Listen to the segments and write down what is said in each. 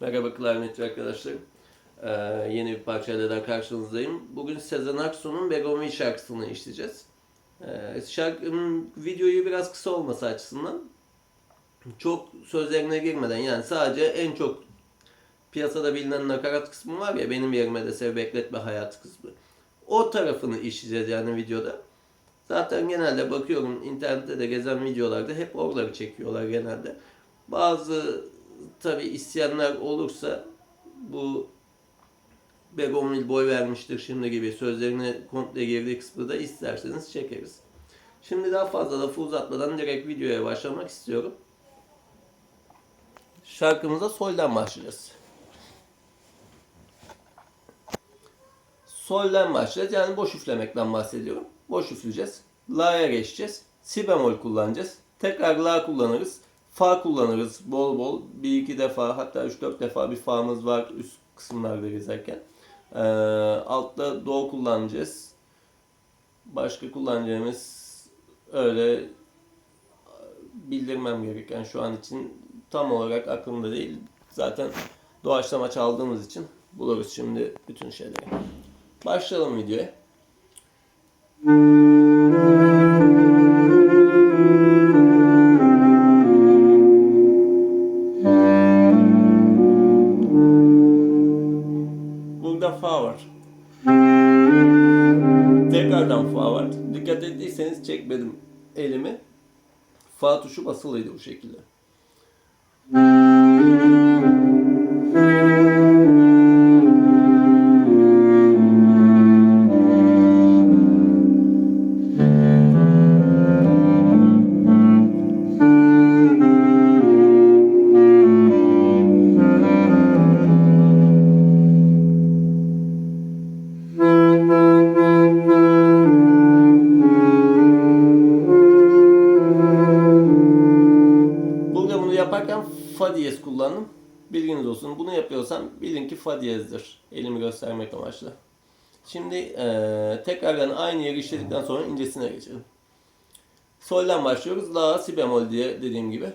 Merhaba klarnetçi arkadaşlarım. Ee, yeni bir parçayla daha karşınızdayım. Bugün Sezen Aksu'nun Begomi şarkısını işleyeceğiz. Ee, şarkının videoyu biraz kısa olması açısından çok sözlerine girmeden yani sadece en çok piyasada bilinen nakarat kısmı var ya benim yerime de sev bekletme hayat kısmı. O tarafını işleyeceğiz yani videoda. Zaten genelde bakıyorum internette de gezen videolarda hep oraları çekiyorlar genelde. Bazı tabi isyanlar olursa bu Begomil boy vermiştir şimdi gibi sözlerine komple girdiği kısmı da isterseniz çekeriz. Şimdi daha fazla lafı uzatmadan direkt videoya başlamak istiyorum. Şarkımıza solden başlayacağız. Solden başlayacağız. Yani boş üflemekten bahsediyorum. Boş üfleyeceğiz. La'ya geçeceğiz. Si bemol kullanacağız. Tekrar La kullanırız. Fa kullanırız bol bol. Bir iki defa hatta üç dört defa bir fa'mız var üst kısımlarda gezerken. Ee, altta do kullanacağız. Başka kullanacağımız öyle bildirmem gereken şu an için tam olarak aklımda değil. Zaten doğaçlama çaldığımız için buluruz şimdi bütün şeyleri. Başlayalım videoya. Fa var. Dikkat ettiyseniz çekmedim elimi. Fa tuşu basılıydı bu şekilde. Bilginiz olsun. Bunu yapıyorsam bilin ki fa diyezdir. Elimi göstermek amaçlı. Şimdi eee tekrardan aynı yeri işledikten sonra incesine geçelim. Sol'den başlıyoruz. La, si bemol diye dediğim gibi.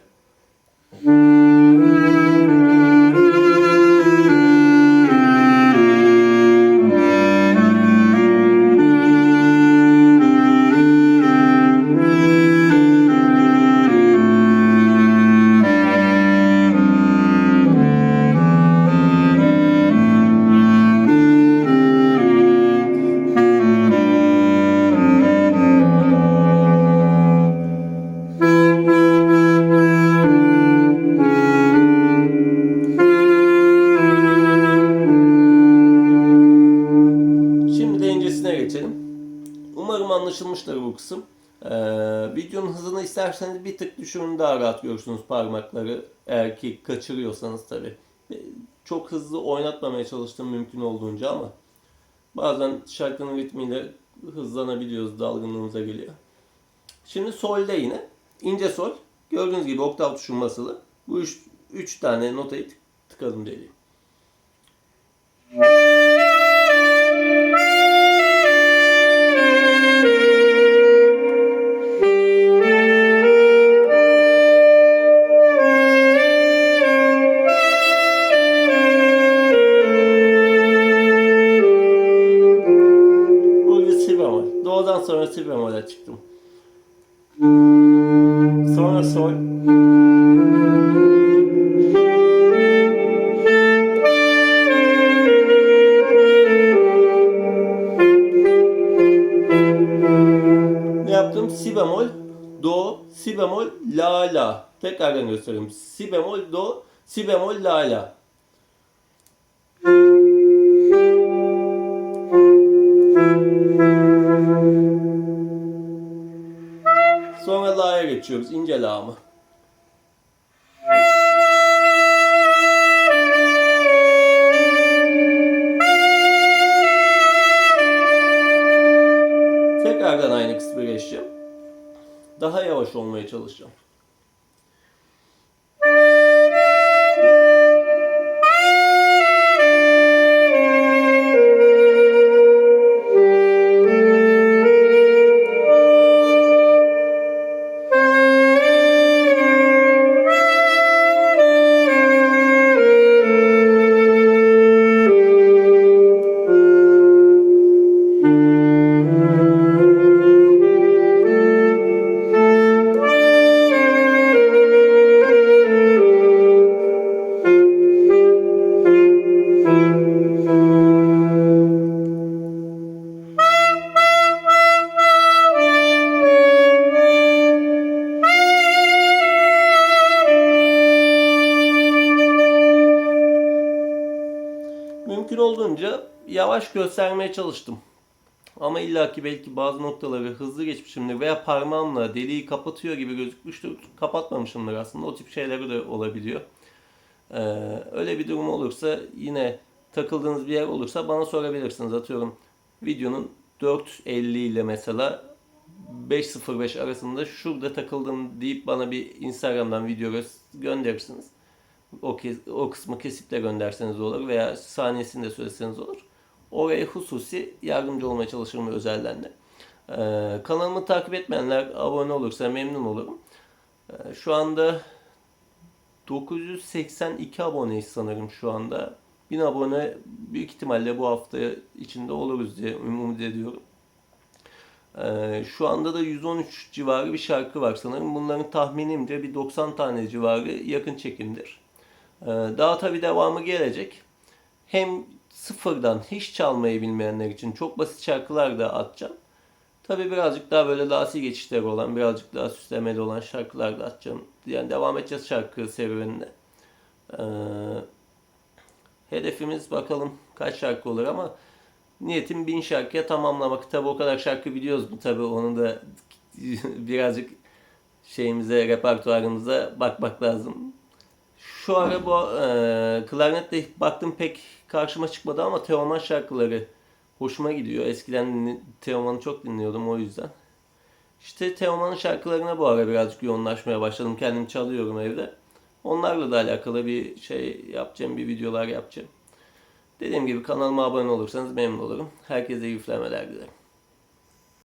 Umarım anlaşılmıştır bu kısım. Ee, videonun hızını isterseniz bir tık düşürün daha rahat görürsünüz parmakları. Eğer ki kaçırıyorsanız tabi. Çok hızlı oynatmamaya çalıştım mümkün olduğunca ama bazen şarkının ritmiyle hızlanabiliyoruz, dalgınlığımıza geliyor. Şimdi solde yine. ince sol. Gördüğünüz gibi oktav tuşun basılı. Bu üç, üç tane notayı tık- tıkadım deliği. Si bemol'e çıktım. Sonra sol. Ne yaptım? Si bemol, do, si bemol, la la. Tekrardan göstereyim. Si bemol, do, si bemol, la la. Sonra la'ya geçiyoruz. İnce la mı? Tekrardan aynı kısmı geçeceğim. Daha yavaş olmaya çalışacağım. Mümkün olduğunca yavaş göstermeye çalıştım. Ama illaki belki bazı noktaları hızlı geçmişimdir veya parmağımla deliği kapatıyor gibi gözükmüştür. Kapatmamışımdır aslında. O tip şeyleri de olabiliyor. Ee, öyle bir durum olursa yine takıldığınız bir yer olursa bana sorabilirsiniz. Atıyorum videonun 4.50 ile mesela 5.05 arasında şurada takıldım deyip bana bir Instagram'dan video gö- gönderirsiniz. O, kes- o kısmı kesip de gönderseniz olur veya saniyesini de söyleseniz olur. Oraya hususi yardımcı olmaya çalışırım özelden de. Ee, kanalımı takip etmeyenler abone olursa memnun olurum. Ee, şu anda 982 aboneyiz sanırım şu anda. 1000 abone büyük ihtimalle bu hafta içinde oluruz diye umut ediyorum. Ee, şu anda da 113 civarı bir şarkı var sanırım. Bunların tahminimce bir 90 tane civarı yakın çekimdir. Ee, daha tabii devamı gelecek. Hem sıfırdan hiç çalmayı bilmeyenler için çok basit şarkılar da atacağım. Tabii birazcık daha böyle lasi geçişleri olan, birazcık daha süslemeli olan şarkılar da atacağım. Yani devam edeceğiz şarkı serüvenine. Ee, hedefimiz bakalım kaç şarkı olur ama niyetim bin şarkıya tamamlamak. Tabii o kadar şarkı biliyoruz mu tabii onu da birazcık şeyimize, repertuarımıza bakmak lazım. Şu ara bu e, klarnetle baktım pek karşıma çıkmadı ama Teoman şarkıları hoşuma gidiyor. Eskiden Teoman'ı çok dinliyordum o yüzden. İşte Teoman'ın şarkılarına bu ara birazcık yoğunlaşmaya başladım. Kendim çalıyorum evde. Onlarla da alakalı bir şey yapacağım, bir videolar yapacağım. Dediğim gibi kanalıma abone olursanız memnun olurum. Herkese iyi üflemeler dilerim.